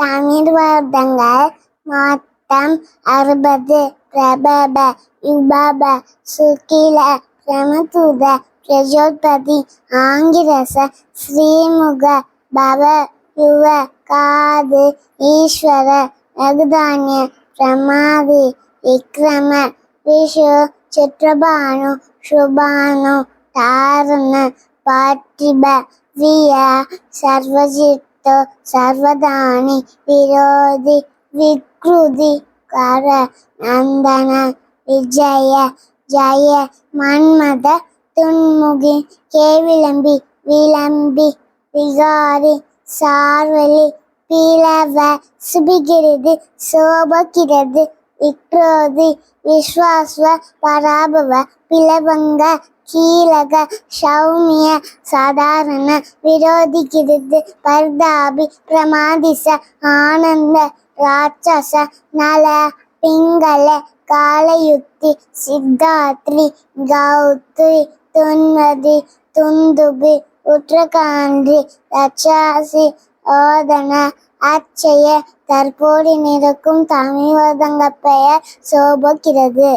தமிழ் வருடங்கள் மொத்தம் அறுபது. பிரபப யுபப சுக்கில பிரமதுத பிரஜோத்பதி ஆங்கிரச ஸ்ரீமுக பவ யுவ காது ஈஸ்வர ரகுதானிய பிரமாதி விக்ரம விஷு சித்ரபானு சுபானு தாரண பாட்டிப விய சர்வஜித் சர்வதானி விரோதி விக்ருதி கர நந்தன விஜய ஜய மன்மத துன்முகி கேவிளம்பி விளம்பி விகாரி சார்வலி பிளவ சுபிகிறது சோபகிரது விக்ரோதி விஸ்வாஸ்வ பராபவ பிளவங்க கீழக சௌமிய சாதாரண விரோதிக்கிறது பர்தாபி பிரமாதிச ஆனந்த ராட்சச நல பிங்கள காலயுக்தி சித்தாத்ரி கௌத்ரி துன்மதி துந்துபி உற்றகாண்டி ரச்சாசி ஓதன அச்சய தற்போது நிற்கும் தமிழ் பெயர் சோபக்கிறது.